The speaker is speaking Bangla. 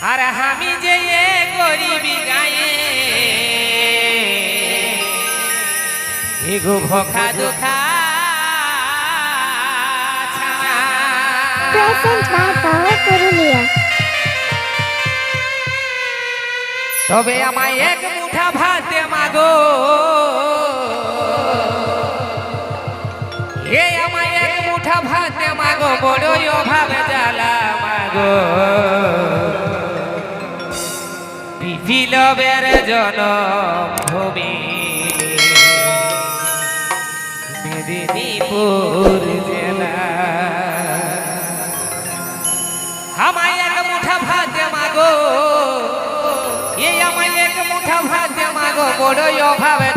আর আমি যে গরিবি গায়ে। এগো ভখা দুখা তবে আমায় এক মুঠা ভাত মাগো বিপ্লবের জনভূমি মেদিনীপুর জেলা। আমায় মুঠা ভাত মাগো। এই আমায় এক মুঠা ভাত মাগো। বড়ই অভাবে